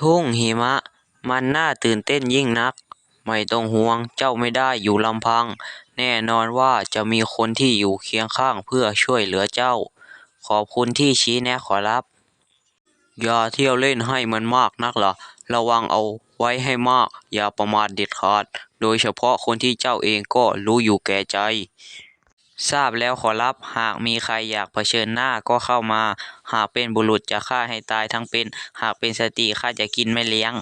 ทุ่งหิมะมันน่าตื่นเต้นยิ่งนัก ไม่ต้องห่วงเจ้าไม่ได้อยู่ลำพัง แน่นอนว่าจะมีคนที่อยู่เคียงข้างเพื่อช่วยเหลือเจ้า ขอบคุณที่ชี้แนะขอรับ อย่าเที่ยวเล่นให้มันมากนักล่ะ ระวังเอาไว้ให้มาก อย่าประมาทเด็ดขาด โดยเฉพาะคนที่เจ้าเองก็รู้อยู่แก่ใจ ทราบแล้วขอรับ หากมีใครอยากเผชิญหน้าก็เข้ามา หากเป็นบุรุษจะฆ่าให้ตายทั้งเป็น หากเป็นสตรีข้าจะกินไม่เลี้ยง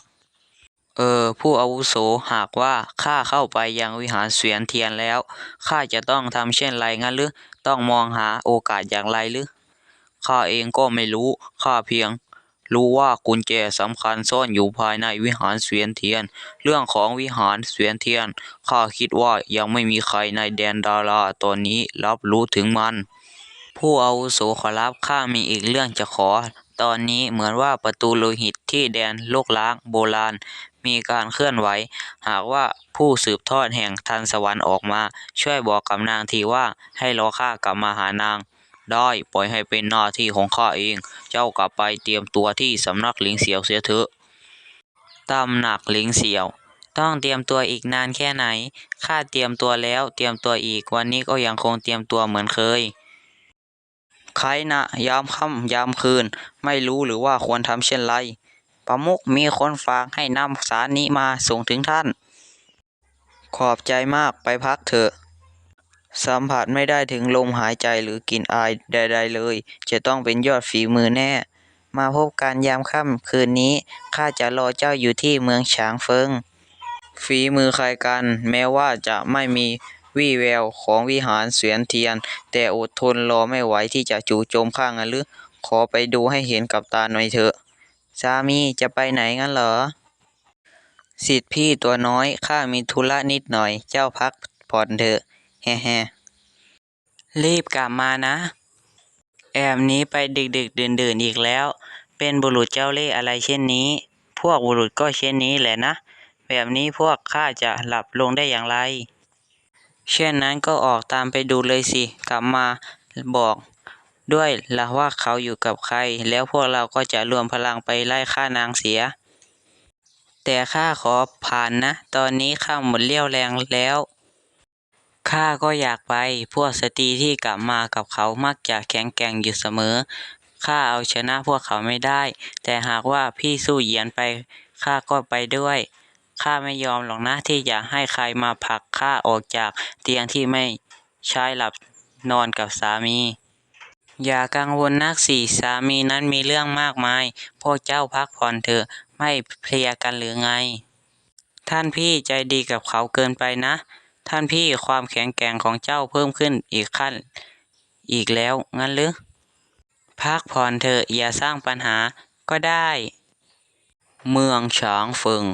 เออ ผู้อาวุโสหากว่าข้าเข้าไปยังวิหารเสวียนเทียนแล้วข้าจะต้องทำเช่นไรงั้นหรือ ต้องมองหาโอกาสอย่างไรหรือข้าเองก็ไม่รู้ข้าเพียง รู้ว่ากุญแจสำคัญซ่อนอยู่ภายในวิหารเสวียนเทียน เรื่องของวิหารเสวียนเทียน ข้าคิดว่ายังไม่มีใครในแดนดาราตอนนี้รับรู้ถึงมัน ผู้อาวุโสขอรับข้ามีอีกเรื่องจะขอ ตอนนี้เหมือนว่าประตูโลหิตที่แดนโลกล้างโบราณ มีการเคลื่อนไหว หากว่าผู้สืบทอดแห่งทันสวรรค์ออกมา ช่วยบอกกับนางทีว่าให้รอข้ากลับมาหานาง ได้ ปล่อยให้เป็นหน้าที่ของข้าเอง เจ้ากลับไปเตรียมตัวที่สำนักหลิงเสียวเสียเถอะตำหนักหลิงเสียว ต้องเตรียมตัวอีกนานแค่ไหน ข้าเตรียมตัวแล้ว เตรียมตัวอีก วันนี้ก็ยังคงเตรียมตัวเหมือนเคย ใครนะ ยามค่ำยามคืน ไม่รู้หรือว่าควรทำเช่นไร ประมุขมีคนฝากให้นำสารนี้มาส่งถึงท่าน ขอบใจมากไปพักเถอะ สัมผัสไม่ได้ถึงลมหายใจหรือกลิ่นอายใด ๆ เลย จะต้องเป็นยอดฝีมือแน่ มาพบกันยามค่ำคืนนี้ ข้าจะรอเจ้าอยู่ที่เมืองฉางเฟิง ฝีมือใครกัน แม้ว่าจะไม่มีวี่แววของวิหารเสวียนเทียน แต่อดทนรอไม่ไหวที่จะจู่โจมข้างั้นหรือ ขอไปดูให้เห็นกับตาหน่อยเถอะ สามีจะไปไหนงั้นเหรอ สิทธิพี่ตัวน้อย ข้ามีธุระนิดหน่อย เจ้าพักผ่อนเถอะ แฮ่แฮ่รีบกลับมานะ แอบนี้ไปดึกดึกดื่นดื่นอีกแล้ว เป็นบุรุษเจ้าเล่ห์อะไรเช่นนี้ พวกบุรุษก็เช่นนี้แหละนะ แบบนี้พวกข้าจะหลับลงได้อย่างไร เช่นนั้นก็ออกตามไปดูเลยสิ กลับมาบอกด้วยละว่าเขาอยู่กับใคร แล้วพวกเราก็จะรวมพลังไปไล่ฆ่านางเสีย แต่ข้าขอผ่านนะ ตอนนี้ข้าหมดเรี่ยวแรงแล้ว ข้าก็อยากไป พวกสตรีที่กลับมากับเขามักจะแข็งแกร่งอยู่เสมอ ข้าเอาชนะพวกเขาไม่ได้ แต่หากว่าพี่สู้เหยียนไป ข้าก็ไปด้วย ข้าไม่ยอมหรอกนะที่จะให้ใครมาผลักข้าออกจากเตียงที่ไม่ใช้หลับนอนกับสามี อย่ากังวลนักสิสามีนั้นมีเรื่องมากมาย พวกเจ้าพักผ่อนเถอะ ไม่เพลียกันหรือไง ท่านพี่ใจดีกับเขาเกินไปนะ ท่านพี่ความแข็งแกร่งของเจ้าเพิ่มขึ้นอีกขั้น อีกแล้วงั้นหรือพักผ่อนเถอะอย่าสร้างปัญหาก็ได้ เมืองฉางเฟิง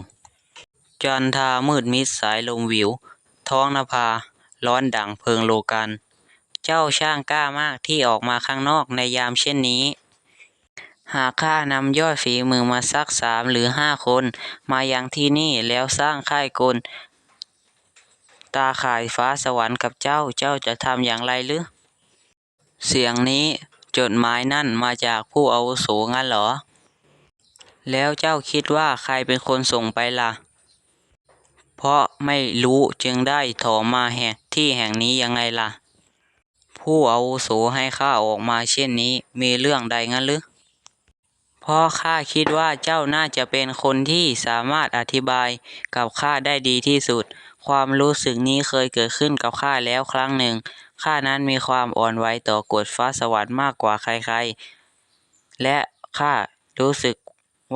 จันทามืดมิดสายลมวิว ท้องนภา ร้อนดังเพลิงโลกัน เจ้าช่างกล้ามากที่ออกมาข้างนอกในยามเช่นนี้ หากข้านำยอดฝีมือมาสักสามหรือห้าคน มายังที่นี่แล้วสร้างค่ายกล ตาข่ายฟ้าสวรรค์กับเจ้า เจ้าจะทำอย่างไรหรือ เสียงนี้จดหมายนั่นมาจากผู้อาวุโสงั้นเหรอ แล้วเจ้าคิดว่าใครเป็นคนส่งไปล่ะ เพราะไม่รู้จึงได้ถอมาแห่งที่แห่งนี้ยังไงล่ะ ผู้อาวุโสให้ข้าออกมาเช่นนี้มีเรื่องใดงั้นหรือเพราะข้าคิดว่าเจ้าน่าจะเป็นคนที่สามารถอธิบายกับข้าได้ดีที่สุด ความรู้สึกนี้เคยเกิดขึ้นกับข้าแล้วครั้งหนึ่ง ข้านั้นมีความอ่อนไหวต่อกฎฟ้าสวรรค์มากกว่าใครๆ และข้ารู้สึก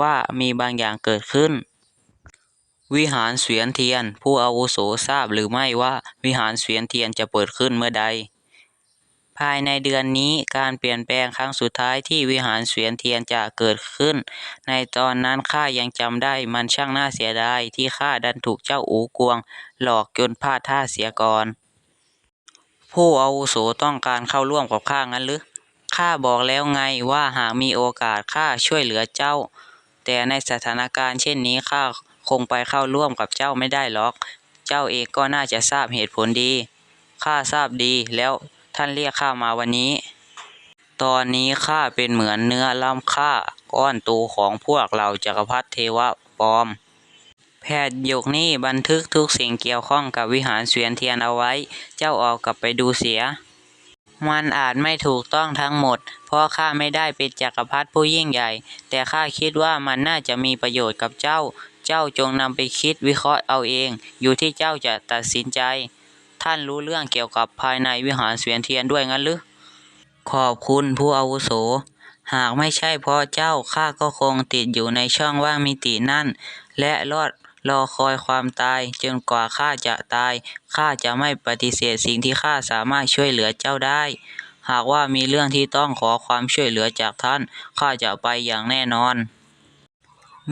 ว่ามีบางอย่างเกิดขึ้น วิหารเสวียนเทียน ผู้อาวุโสทราบหรือไม่ว่าวิหารเสวียนเทียนจะเปิดขึ้นเมื่อใด ภายในเดือนนี้การเปลี่ยนแปลงครั้งสุดท้ายที่วิหารเสวียนเทียนจะเกิดขึ้น ในตอนนั้นข้ายังจำได้มันช่างน่าเสียดายที่ข้าดันถูกเจ้าอูกวง หลอกจนพลาดท่าเสียก่อน ผู้อาวุโสต้องการเข้าร่วมกับข้างั้นหรือข้าบอกแล้วไงว่าหากมีโอกาสข้าช่วยเหลือเจ้า แต่ในสถานการณ์เช่นนี้ข้าคงไปเข้าร่วมกับเจ้าไม่ได้หรอก เจ้าเองก็น่าจะทราบเหตุผลดีข้าทราบดีแล้ว ท่านเรียกข้ามาวันนี้ ตอนนี้ข้าเป็นเหมือนเนื้อล่ำค่าก้อนโตของพวกเหล่าจักรพรรดิเทวปลอม แพทย์ยกนี้บันทึกทุกสิ่งเกี่ยวข้องกับวิหารเสวียนเทียนเอาไว้ เจ้าออกกลับไปดูเสีย มันอาจไม่ถูกต้องทั้งหมด เพราะข้าไม่ได้เป็นจักรพรรดิผู้ยิ่งใหญ่ แต่ข้าคิดว่ามันน่าจะมีประโยชน์กับเจ้า เจ้าจงนำไปคิดวิเคราะห์เอาเอง อยู่ที่เจ้าจะตัดสินใจ ท่านรู้เรื่องเกี่ยวกับภายในวิหารเสวียนเทียนด้วยงั้นหรือ ขอบคุณผู้อาวุโส หากไม่ใช่เพราะเจ้าข้าก็คงติดอยู่ในช่องว่างมิตินั่น และรอดรอคอยความตายจนกว่าข้าจะตายข้าจะไม่ปฏิเสธสิ่งที่ข้าสามารถช่วยเหลือเจ้าได้ หากว่ามีเรื่องที่ต้องขอความช่วยเหลือจากท่านข้าจะไปอย่างแน่นอน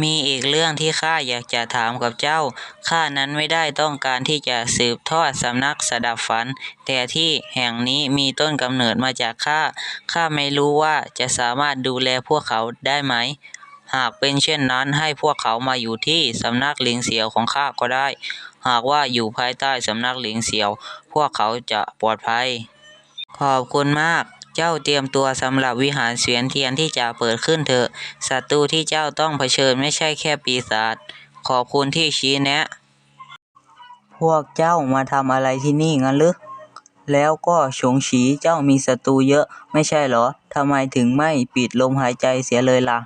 มีอีกเรื่องที่ข้าอยากจะถามกับเจ้า ข้านั้นไม่ได้ต้องการที่จะสืบทอดสำนักสดับฝัน แต่ที่แห่งนี้มีต้นกำเนิดมาจากข้า ข้าไม่รู้ว่าจะสามารถดูแลพวกเขาได้ไหม หากเป็นเช่นนั้นให้พวกเขามาอยู่ที่สำนักหลิงเสียวของข้าก็ได้ หากว่าอยู่ภายใต้สำนักหลิงเสียว พวกเขาจะปลอดภัย ขอบคุณมาก เจ้าเตรียมตัวสำหรับวิหารเสวียนเทียนที่จะเปิดขึ้นเถอะศัตรูที่เจ้าต้องเผชิญไม่ใช่แค่ปีศาจขอบคุณที่ชี้แนะ พวกเจ้ามาทำอะไรที่นี่งั้นหรือแล้วก็ฉงฉีเจ้ามีศัตรูเยอะไม่ใช่เหรอทำไมถึงไม่ปิดลมหายใจเสียเลยล่ะ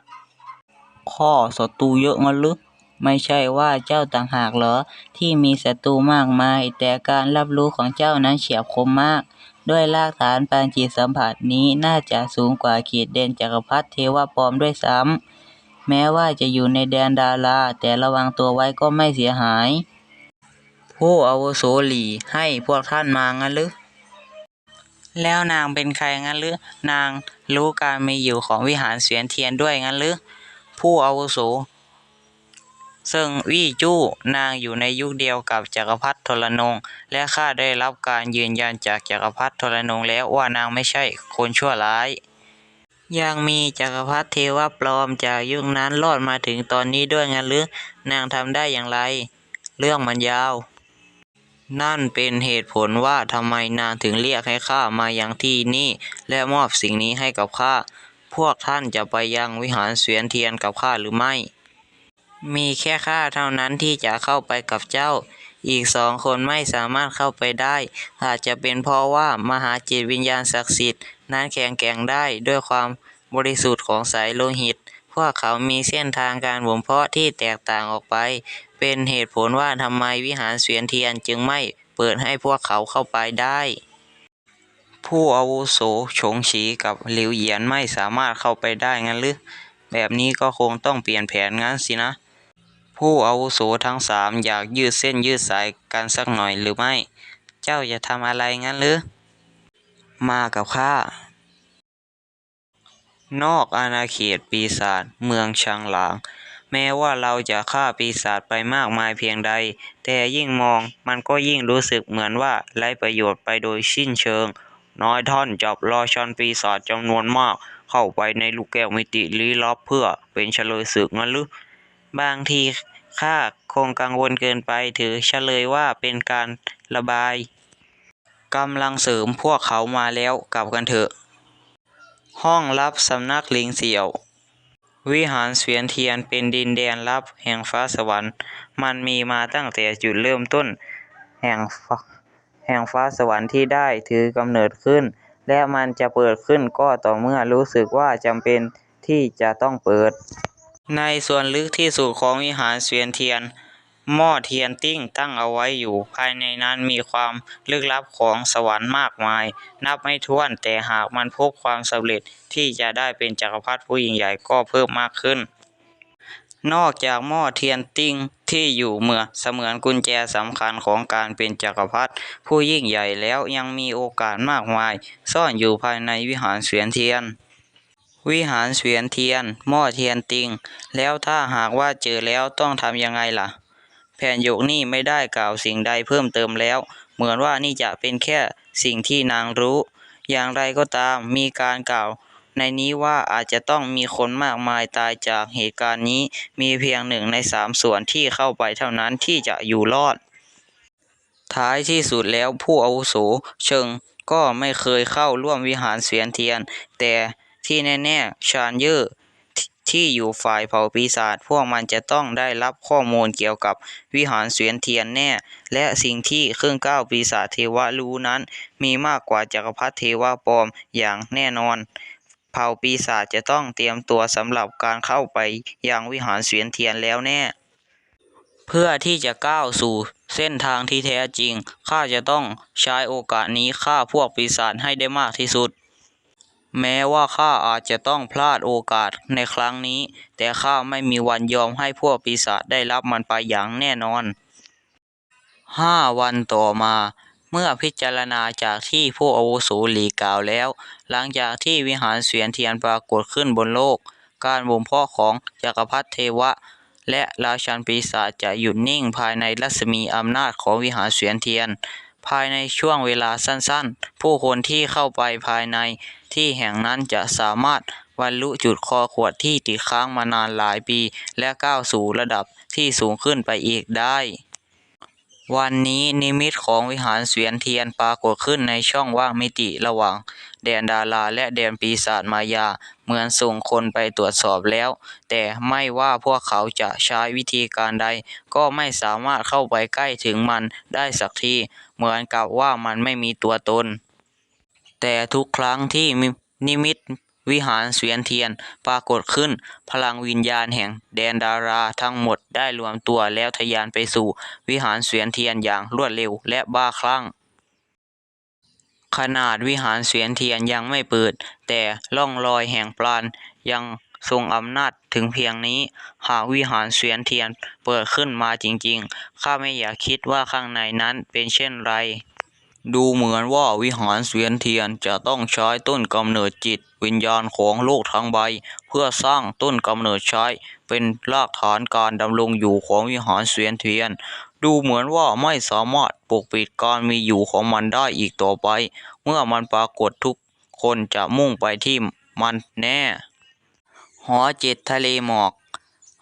ข้อศัตรูเยอะงั้นหรือ ไม่ใช่ว่าเจ้าต่างหากหรอ ที่มีศัตรูมากมาย แต่การรับรู้ของเจ้านั้นเฉียบคมมาก ด้วยรากฐานปานจิตสัมผัสนี้น่าจะสูงกว่าขีดเด่นจักรพรรดิเทวปลอมด้วยซ้ำแม้ว่าจะอยู่ในแดนดารา แต่ระวังตัวไว้ก็ไม่เสียหาย ผู้อาวุโสหลีให้พวกท่านมางั้นหรือแล้วนางเป็นใครงั้นหรือนางรู้การมีอยู่ของวิหารเสวียนเทียนด้วยงั้นหรือผู้อาวุโส ซิงวี่จู้นางอยู่ในยุคเดียวกับจักรพรรดิทรนง และข้าได้รับการยืนยันจากจักรพรรดิทรนงแล้วว่านางไม่ใช่คนชั่วร้าย ยังมีจักรพรรดิเทวปลอมจากยุคนั้นรอดมาถึงตอนนี้ด้วยงั้นหรือนางทำได้อย่างไร เรื่องมันยาว นั่นเป็นเหตุผลว่าทำไมนางถึงเรียกให้ข้ามายังที่นี่ และมอบสิ่งนี้ให้กับข้าพวกท่านจะไปยังวิหารเสวียนเทียนกับข้าหรือไม่ มีแค่ข้าเท่านั้นที่จะเข้าไปกับเจ้า อีกสองคนไม่สามารถเข้าไปได้ อาจจะเป็นเพราะว่ามหาจิตวิญญาณศักดิ์สิทธิ์นั้นแข็งแกร่งได้ด้วยความบริสุทธิ์ของสายโลหิต พวกเขามีเส้นทางการบ่มเพาะที่แตกต่างออกไป เป็นเหตุผลว่าทำไมวิหารเสวียนเทียนจึงไม่เปิดให้พวกเขาเข้าไปได้ ผู้อาวุโสฉงฉีกับหลิวเหยียนไม่สามารถเข้าไปได้งั้นหรือแบบนี้ก็คงต้องเปลี่ยนแผนงั้นสินะ ผู้อาวุโสทั้งสามอยากยืดเส้นยืดสายกันสักหน่อยหรือไม่ เจ้าจะทำอะไรงั้นหรือ มากับข้า นอกอาณาเขตปีศาจเมืองชางหลาง แม้ว่าเราจะฆ่าปีศาจไปมากมายเพียงใด แต่ยิ่งมองมันก็ยิ่งรู้สึกเหมือนว่าไร้ประโยชน์ไปโดยสิ้นเชิง น้อยท่านจับรอชันปีศาจจำนวนมาก เข้าไปในลูกแก้วมิติลี้ลับเพื่อเป็นเฉลยศึกงั้นหรือ บางทีข้าคงกังวลเกินไปถือเฉลยว่าเป็นการระบายกำลังเสริมพวกเขามาแล้วกลับกันเถอะ ห้องลับสำนักลิงเสี่ยว วิหารเสวียนเทียนเป็นดินแดนลับแห่งฟ้าสวรรค์ มันมีมาตั้งแต่จุดเริ่มต้น แห่งแห่งฟ้าสวรรค์ที่ได้ถือกำเนิดขึ้น และมันจะเปิดขึ้นก็ต่อเมื่อรู้สึกว่าจำเป็นที่จะต้องเปิด ในส่วนลึกที่สุดของวิหารเสวียนเทียน หม้อเทียนติ้งตั้งเอาไว้อยู่ ภายในนั้นมีความลึกลับของสวรรค์มากมาย นับไม่ถ้วนแต่หากมันพบความสำเร็จที่จะได้เป็นจักรพรรดิผู้ยิ่งใหญ่ก็เพิ่มมากขึ้น นอกจากหม้อเทียนติ้งที่อยู่เมื่อเสมือนกุญแจสำคัญของการเป็นจักรพรรดิผู้ยิ่งใหญ่แล้วยังมีโอกาสมากมาย ซ่อนอยู่ภายในวิหารเสวียนเทียน วิหารเสวียนเทียน หม้อเทียนติง แล้วถ้าหากว่าเจอแล้วต้องทำยังไงล่ะ แผ่นยกนี่ไม่ได้กล่าวสิ่งใดเพิ่มเติมแล้ว เหมือนว่านี่จะเป็นแค่สิ่งที่นางรู้ อย่างไรก็ตามมีการกล่าว ในนี้ว่าอาจจะต้องมีคนมากมายตายจากเหตุการณ์นี้ มีเพียงหนึ่งในสามส่วนที่เข้าไปเท่านั้นที่จะอยู่รอด ท้ายที่สุดแล้วผู้อาวุโสเชิงก็ไม่เคยเข้าร่วมวิหารเสวียนเทียน แต่ ที่แน่ๆชานเยอร์ที่อยู่ฝ่ายเผ่าปีศาจพวกมันจะต้องได้รับข้อมูลเกี่ยวกับวิหารเสวียนเทียนแน่ และสิ่งที่เครื่องก้าวปีศาจเทวะรู้นั้น มีมากกว่าจักรพรรดิเทวะปลอมอย่างแน่นอน เผ่าปีศาจจะต้องเตรียมตัวสำหรับการเข้าไปยังวิหารเสวียนเทียนแล้วแน่ เพื่อที่จะก้าวสู่เส้นทางที่แท้จริงข้าจะต้องใช้โอกาสนี้ฆ่าพวกปีศาจให้ได้มากที่สุด แม้ว่าข้าอาจจะต้องพลาดโอกาสในครั้งนี้ แต่ข้าไม่มีวันยอมให้พวกปีศาจได้รับมันไปอย่างแน่นอนห้าวันต่อมา เมื่อพิจารณาจากที่ผู้อาวุโสหลีกล่าวแล้ว หลังจากที่วิหารเสวียนเทียนปรากฏขึ้นบนโลก การบ่มเพาะของจักรพรรดิเทวะ และราชันปีศาจจะหยุดนิ่งภายในรัศมีอำนาจของวิหารเสวียนเทียน ภายในช่วงเวลาสั้นๆ ผู้คนที่เข้าไปภายใน ที่แห่งนั้นจะสามารถบรรลุจุดคอขวดที่ติดค้างมานานหลายปี และก้าวสู่ระดับที่สูงขึ้นไปอีกได้ วันนี้นิมิตของวิหารเสวียนเทียนปรากฏขึ้นในช่องว่างมิติระหว่าง แดนดาราและแดนปีศาจมายา เหมือนส่งคนไปตรวจสอบแล้ว แต่ไม่ว่าพวกเขาจะใช้วิธีการใด ก็ไม่สามารถเข้าไปใกล้ถึงมันได้สักที เหมือนกับว่ามันไม่มีตัวตน แต่ทุกครั้งที่นิมิตวิหารเสวียนเทียนปรากฏขึ้น พลังวิญญาณแห่งแดนดาราทั้งหมดได้รวมตัวแล้วทะยานไปสู่วิหารเสวียนเทียนอย่างรวดเร็วและบ้าคลั่ง ขนาดวิหารเสวียนเทียนยังไม่เปิด แต่ร่องรอยแห่งปราณยังทรงอำนาจถึงเพียงนี้ หากวิหารเสวียนเทียนเปิดขึ้นมาจริงๆ ข้าไม่อยากคิดว่าข้างในนั้นเป็นเช่นไร ดูเหมือนว่าวิหารเสวียนเทียนจะต้องใช้ต้นกำเนิดจิต วิญญาณของโลกทั้งใบ เพื่อสร้างต้นกำเนิดใช้ เป็นรากฐานการดำรงอยู่ของวิหารเสวียนเทียน ดูเหมือนว่าไม่สามารถปกปิดการมีอยู่ของมันได้อีกต่อไป เมื่อมันปรากฏทุกคนจะมุ่งไปที่มันแน่ หอเจ็ดทะเลหมอก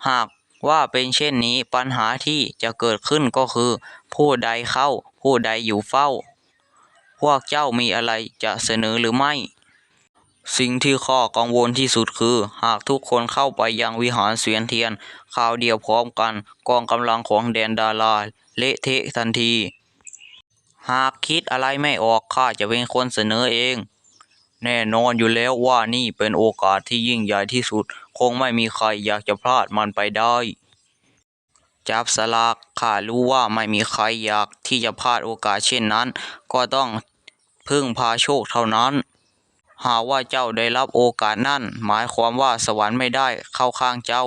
หากว่าเป็นเช่นนี้ปัญหาที่จะเกิดขึ้นก็คือ ผู้ใดเข้าผู้ใดอยู่เฝ้า วกเจ้ามีอะไรจะเสนอหรือไม่ สิ่งที่ข้อกังวลที่สุดคือ หากทุกคนเข้าไปยังวิหารเสวียนเทียนข่าวเดียวพร้อมกัน กองกำลังของแดนดาราเละเทะทันที หากคิดอะไรไม่ออกข้าจะเป็นคนเสนอเอง แน่นอนอยู่แล้วว่านี่เป็นโอกาสที่ยิ่งใหญ่ที่สุด คงไม่มีใครอยากจะพลาดมันไปได้จับสลากข้ารู้ว่าไม่มีใครอยากที่จะพลาดโอกาสเช่นนั้น ก็ต้อง พึ่งพาโชคเท่านั้น หากว่าเจ้าได้รับโอกาสนั่น หมายความว่าสวรรค์ไม่ได้เข้าข้างเจ้า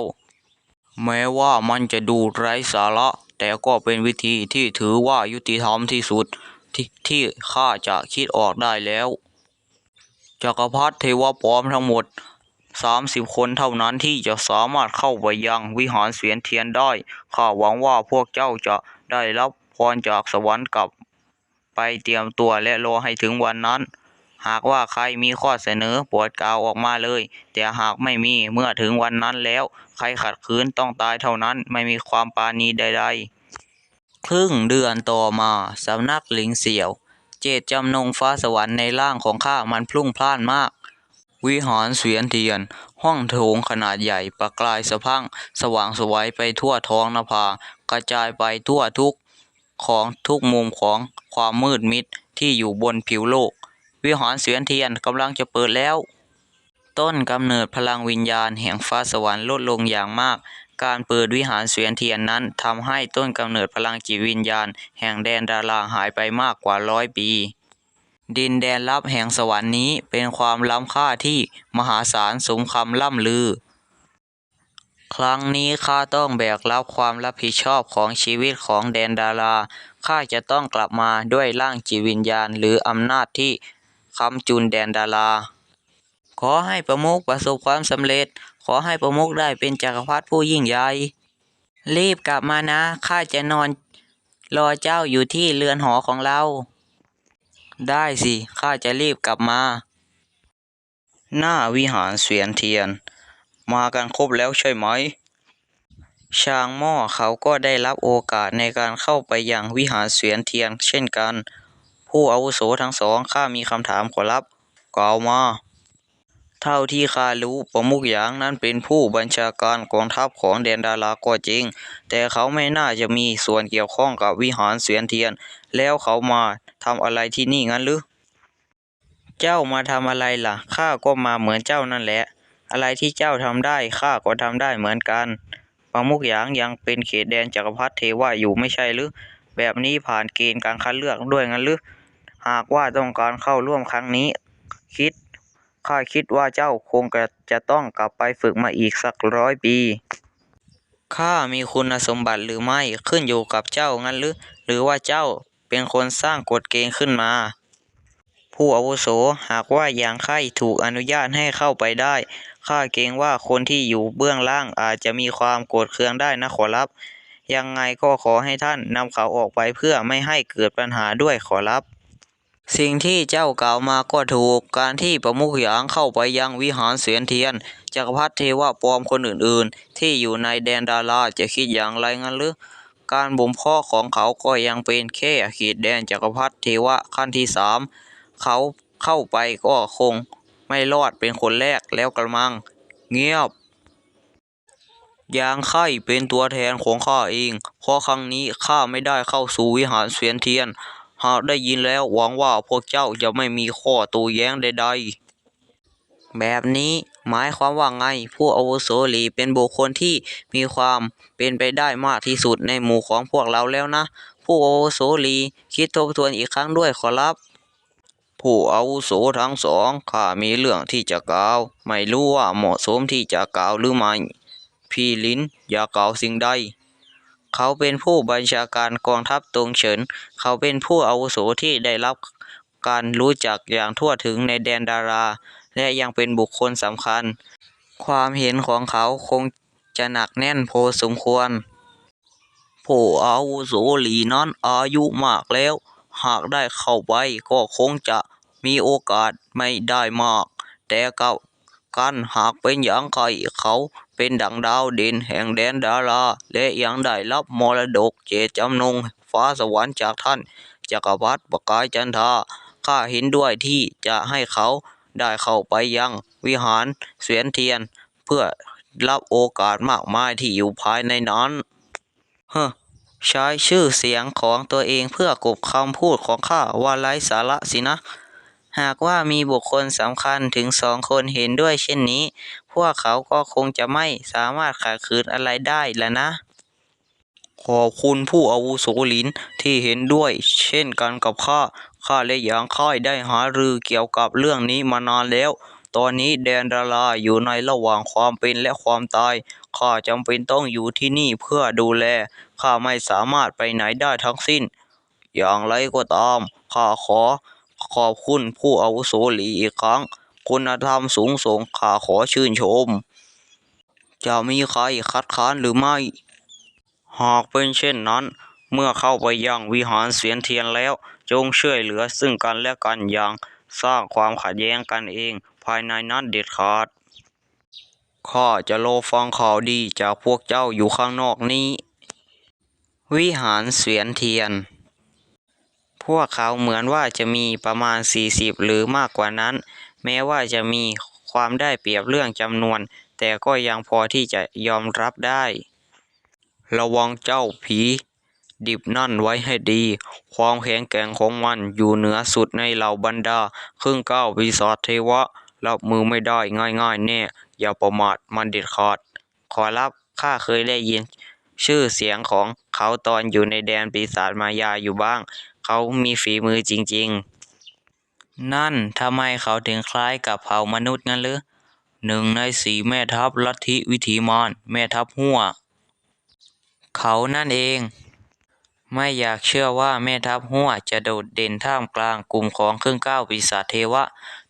แม้ว่ามันจะดูไร้สาระ แต่ก็เป็นวิธีที่ถือว่ายุติธรรมที่สุดที่ที่ข้าจะคิดออกได้แล้วจักรพรรดิเทวปลอมทั้งหมด 30 คนเท่านั้นที่จะสามารถเข้าไปยังวิหารเสียนเทียนได้ ข้าหวังว่าพวกเจ้าจะได้รับพรจากสวรรค์กับ ไปเตรียมตัวและรอให้ถึงวันนั้น หากว่าใครมีข้อเสนอโปรดกล่าวออกมาเลย แต่หากไม่มีเมื่อถึงวันนั้นแล้ว ใครขัดขืนต้องตายเท่านั้นไม่มีความปาณีใด ๆ ครึ่งเดือนต่อมาสำนักหลิงเสี่ยว เจตจำนงฟ้าสวรรค์ในร่างของข้ามันพลุ่งพล่านมากวิหารเสวียนเทียน ห้องโถงขนาดใหญ่ประกายสะพังสว่างสวัยไปทั่วท้องนภากระจายไปทั่วทุกของทุกมุมของ ความมืดมิดที่อยู่บนผิวโลก วิหารเสวียนเทียนกำลังจะเปิดแล้ว ต้นกำเนิดพลังวิญญาณแห่งฟ้าสวรรค์ลดลงอย่างมาก การเปิดวิหารเสวียนเทียนนั้นทำให้ต้นกำเนิดพลังจิตวิญญาณ แห่งแดนดาราหายไปมากกว่าร้อยปี ดินแดนลับแห่งสวรรค์นี้เป็นความล้ำค่าที่มหาศาลสมคำล่ำลือครั้งนี้ข้าต้องแบกรับความรับผิดชอบของชีวิตของแดนดารา ข้าจะต้องกลับมาด้วยร่างจิตวิญญาณหรืออำนาจที่ค้ำจุนแดนดารา ขอให้ประมุขประสบความสำเร็จ ขอให้ประมุขได้เป็นจักรพรรดิผู้ยิ่งใหญ่ รีบกลับมานะ ข้าจะนอนรอเจ้าอยู่ที่เรือนหอของเรา ได้สิ ข้าจะรีบกลับมา หน้าวิหารเสวียนเทียน มากันครบแล้วใช่ไหม ชางหม้อเขาก็ได้รับโอกาสในการเข้าไปยังวิหารเสวียนเทียนเช่นกัน ผู้อาวุโสทั้งสองข้ามีคำถามขอรับกล่าวมา เท่าที่ข้ารู้ประมุขหยางนั้นเป็นผู้บัญชาการกองทัพของแดนดาราก็จริง แต่เขาไม่น่าจะมีส่วนเกี่ยวข้องกับวิหารเสวียนเทียน แล้วเขามาทำอะไรที่นี่งั้นหรือเจ้ามาทำอะไรล่ะข้าก็มาเหมือนเจ้านั่นแหละ อะไรที่เจ้าทำได้ข้าก็ทำได้เหมือนกัน ประมุขหยางยังเป็นเขตแดนจักรพรรดิเทวะอยู่ไม่ใช่หรือ แบบนี้ผ่านเกณฑ์การคัดเลือกด้วยงั้นหรือ หากว่าต้องการเข้าร่วมครั้งนี้ คิดข้าคิดว่าเจ้าคงจะจะต้องกลับไปฝึกมาอีกสักร้อยปีข้ามีคุณสมบัติหรือไม่ขึ้นอยู่กับเจ้างั้นหรือ หรือว่าเจ้าเป็นคนสร้างกฎเกณฑ์ขึ้นมา ผู้อาวุโสหากว่าอย่างไข้ถูกอนุญาตให้เข้าไปได้ ข้าเกรงว่าคนที่อยู่เบื้องล่างอาจจะมีความโกรธเคืองได้นะขอรับ ยังไงก็ขอให้ท่านนำเขาออกไปเพื่อไม่ให้เกิดปัญหาด้วยขอรับ สิ่งที่เจ้ากล่าวมาก็ถูกการที่ประมุขหยางเข้าไปยังวิหารเสวียนเทียนจักรพรรดิเทวะปลอมคนอื่นๆ ที่อยู่ในแดนดาราจะคิดอย่างไรงั้นหรือการบ่มเพาะของเขาก็ยังเป็นแค่เขตแดนจักรพรรดิเทวะขั้นที่สามเขาเข้าไปก็คง ไม่รอดเป็นคนแรกแล้วกระมัง เงียบ ยางไข่เป็นตัวแทนของข้าเองเพราะครั้งนี้ข้าไม่ได้เข้าสู่วิหารเสวียนเทียน หากได้ยินแล้วหวังว่าพวกเจ้าจะไม่มีข้อโต้แย้งใดๆ แบบนี้หมายความว่าไง ผู้อาวุโสหลีเป็นบุคคลที่มีความเป็นไปได้มากที่สุดในหมู่ของพวกเราแล้วนะ ผู้อาวุโสหลีคิดทบทวนอีกครั้งด้วยขอรับ ผู้อาวุโสทั้งสองข้ามีเรื่องที่จะกล่าว ไม่รู้ว่าเหมาะสมที่จะกล่าวหรือไม่ พี่ลิ้นอย่ากล่าวสิ่งใด เขาเป็นผู้บัญชาการกองทัพตงเฉิน เขาเป็นผู้อาวุโสที่ได้รับการรู้จักอย่างทั่วถึงในแดนดารา และยังเป็นบุคคลสำคัญ ความเห็นของเขาคงจะหนักแน่นพอสมควร ผู้อาวุโสหลีนั้นอายุมากแล้ว หากได้เข้าไปก็คงจะมีโอกาสไม่ได้มาก แต่กับกันหากเป็นอย่างไกเขาเป็นดังดาวเด่นแห่งแดนดาราและยังได้รับมรดกเจตจำนงฟ้าสวรรค์จากท่านจักรพรรดิประกายจันทาข้าเห็นด้วยที่จะให้เขาได้เข้าไปยังวิหารเสวียนเทียน เพื่อรับโอกาสมากมายที่อยู่ภายในนั้นเฮ้ ใช้ชื่อเสียงของตัวเองเพื่อกบคำพูดของข้าว่าไร้สาระสินะ หากว่ามีบุคคลสำคัญถึงสองคนเห็นด้วยเช่นนี้ พวกเขาก็คงจะไม่สามารถขัดขืนอะไรได้แล้วนะ ขอบคุณผู้อาวุโสลินที่เห็นด้วย เช่นกันกับข้า ข้าและหยางค่ายได้หารือเกี่ยวกับเรื่องนี้มานานแล้วตอนนี้แดนดาราอยู่ในระหว่างความเป็นและความตาย ข้าจำเป็นต้องอยู่ที่นี่เพื่อดูแล ข้าไม่สามารถไปไหนได้ทั้งสิ้น อย่างไรก็ตามข้าขอขอบคุณผู้อาวุโสหลีอีกครั้ง คุณธรรมสูงส่งข้าขอชื่นชม จะมีใครคัดค้านหรือไม่ หากเป็นเช่นนั้น เมื่อเข้าไปยังวิหารเสียนเทียนแล้ว จงช่วยเหลือซึ่งกันและกันอย่างสร้างความขัดแย้งกันเอง ภายในนั้นเด็ดขาดข้าจะรอฟังข่าวดีจากพวกเจ้าอยู่ข้างนอกนี้ วิหารเสวียนเทียน พวกเขาเหมือนว่าจะมีประมาณ 40 หรือมากกว่านั้น แม้ว่าจะมีความได้เปรียบเรื่องจำนวน แต่ก็ยังพอที่จะยอมรับได้ ระวังเจ้าผี ดิบนั่นไว้ให้ดี ความแข็งแกร่งของมันอยู่เหนือสุดในเหล่าบรรดา ครึ่งเก้าปีศาจเทวะรับมือไม่ได้ง่ายๆแน่อย่าประมาทมันเด็ดขาด ขอรับข้าเคยได้ยิน ชื่อเสียงของเขาตอนอยู่ในแดนปีศาจมายาอยู่บ้าง เขามีฝีมือจริง ๆ นั่นทำไมเขาถึงคล้ายกับเผ่ามนุษย์งั้นหรือหนึ่งในสี่แม่ทัพลัทธิวิถีมารแม่ทัพหัว เขานั่นเอง ไม่อยากเชื่อว่าแม่ทัพหัวจะโดดเด่นท่ามกลางกลุ่มของเครื่องก้าวปีศาจเทวะ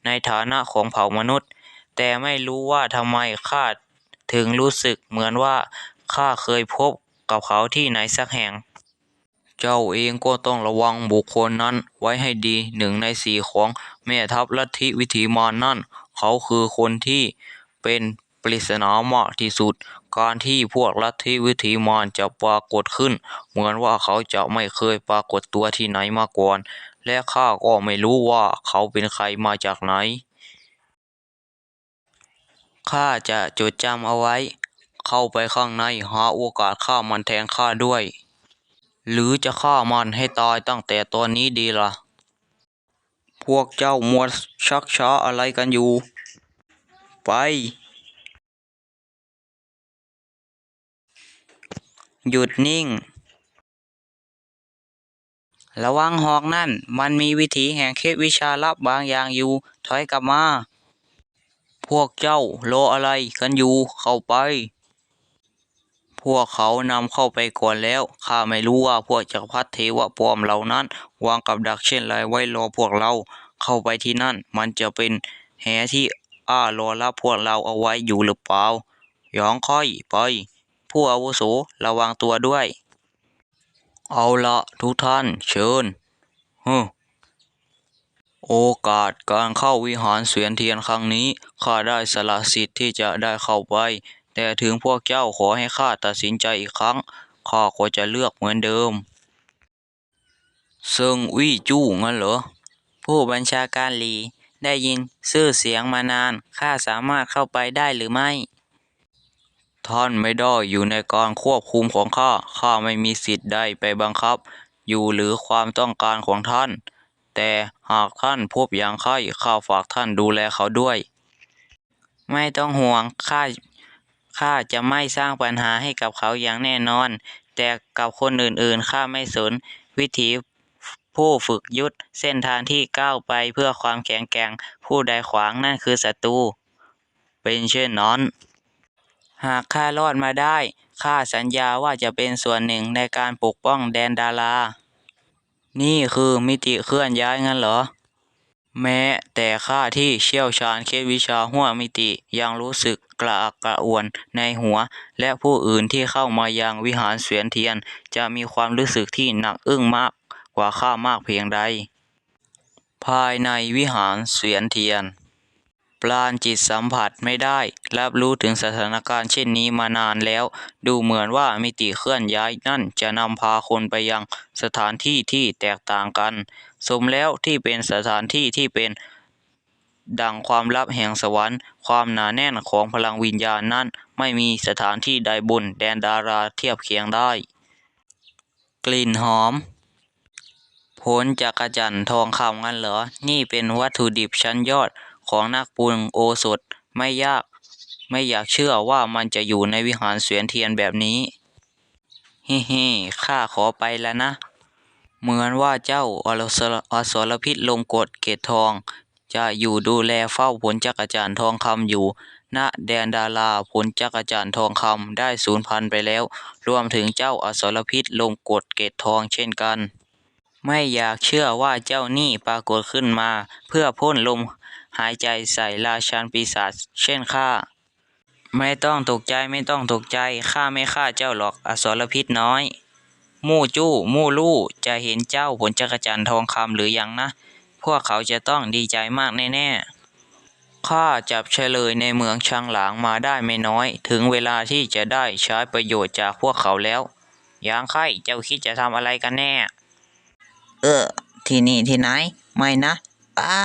ในฐานะของเผ่ามนุษย์ แต่ไม่รู้ว่าทำไมข้าถึงรู้สึกเหมือนว่า ข้าเคยพบกับเขาที่ไหนสักแห่ง เจ้าเองก็ต้องระวังบุคคลนั้นไว้ให้ดีหนึ่งในสี่ของแม่ทัพลัทธิวิถีมารนั่น เขาคือคนที่เป็นปริศนามากที่สุด การที่พวกลัทธิวิถีมารจะปรากฏขึ้น เหมือนว่าเขาจะไม่เคยปรากฏตัวที่ไหนมาก่อน และข้าก็ไม่รู้ว่าเขาเป็นใครมาจากไหนข้าจะจดจำเอาไว้ เข้าไปข้างในหาโอกาสฆ่ามันแทนข้าด้วย หรือจะฆ่ามันให้ตายตั้งแต่ตอนนี้ดีล่ะ พวกเจ้ามัวชักช้าอะไรกันอยู่ ไป หยุดนิ่ง ระวังหอกนั่น มันมีวิถีแห่งเคล็ดวิชาลับบางอย่างอยู่ ถอยกลับมาพวกเจ้ารออะไรกันอยู่เข้าไป พวกเขานำเข้าไปก่อนแล้วข้าไม่รู้ว่าพวกจักรพรรดิเทวปลอมเหล่านั้น วางกับดักเช่นไรไว้รอพวกเราเข้าไปที่นั่น มันจะเป็นแหที่อ้ารอรับพวกเราเอาไว้อยู่หรือเปล่าหยองค่อยไป ผู้อาวุโสระวังตัวด้วย เอาละทุกท่านเชิญฮึโอกาสการเข้าวิหารเสวียนเทียนครั้งนี้ข้าได้สละสิทธิ์ที่จะได้เข้าไป แต่ถึงพวกเจ้าขอให้ข้าตัดสินใจอีกครั้ง ข้าก็จะเลือกเหมือนเดิม เซิงวี่จู้งั้นเหรอ ผู้บัญชาการหลี ได้ยินชื่อเสียงมานาน ข้าสามารถเข้าไปได้หรือไม่ ท่านไม่ได้อยู่ในการควบคุมของข้า ข้าไม่มีสิทธิ์ใดไปบังคับ อยู่หรือความต้องการของท่าน แต่หากท่านพบอย่างไข้ข้าฝากท่านดูแลเขาด้วย ไม่ต้องห่วง ข้า ข้าจะไม่สร้างปัญหาให้กับเขาอย่างแน่นอน แต่กับคนอื่นๆข้าไม่สน วิถีผู้ฝึกยุทธเส้นทางที่ก้าวไปเพื่อความแข็งแกร่งผู้ใดขวางนั่นคือศัตรูเป็นเช่นนั้น หากข้ารอดมาได้ข้าสัญญาว่าจะเป็นส่วนหนึ่งในการปกป้องแดนดารา นี่คือมิติเคลื่อนย้ายงั้นเหรอ แม้แต่ข้าที่เชี่ยวชาญเคล็ดวิชาหัวมิติยังรู้สึกกระอักกระอ่วนในหัว และผู้อื่นที่เข้ามายังวิหารเสวียนเทียน จะมีความรู้สึกที่หนักอึ้งมากกว่าข้ามากเพียงใด ภายในวิหารเสวียนเทียน ปราณจิตสัมผัสไม่ได้ รับรู้ถึงสถานการณ์เช่นนี้มานานแล้ว ดูเหมือนว่ามิติเคลื่อนย้ายนั่นจะนำพาคนไปยังสถานที่ที่แตกต่างกัน สมแล้วที่เป็นสถานที่ที่เป็นดังความลับแห่งสวรรค์ ความหนาแน่นของพลังวิญญาณนั้น ไม่มีสถานที่ใดบนแดนดาราเทียบเคียงได้ กลิ่นหอม ผลจักกระจันทร์ทองคำงั้นเหรอ นี่เป็นวัตถุดิบชั้นยอด ของนักปรุงโอสถไม่ยากไม่อยากเชื่อว่ามันจะอยู่ในวิหารเสวียนเทียนแบบนี้ฮิฮิข้าขอไปแล้วนะ เหมือนว่าเจ้าอรสอสรพิษลมกฎเกตทอง จะอยู่ดูแลเฝ้าผลจักรจันทร์ทองคำอยู่ ณ แดนดาราผลจักรจันทร์ทองคำได้สูญพันธุ์ไปแล้ว รวมถึงเจ้าอสรพิษลมกฎเกตทองเช่นกัน ไม่อยากเชื่อว่าเจ้านี่ปรากฏขึ้นมา เพื่อพ่นลม หายใจใส่ราชันปีศาจเช่นข้าไม่ต้องตกใจไม่ต้องตกใจข้าไม่ฆ่าเจ้าหรอกอสรพิษน้อย มู่จู้มู่ลู่จะเห็นเจ้าผลจักรจันทร์ทองคำหรือยังนะ พวกเขาจะต้องดีใจมากแน่ๆข้าจับเฉลยในเมืองชางหลางมาได้ไม่น้อย ถึงเวลาที่จะได้ใช้ประโยชน์จากพวกเขาแล้วยังไข่เจ้าคิดจะทำอะไรกันแน่ เออ ที่นี่ที่ไหน ไม่นะอ้า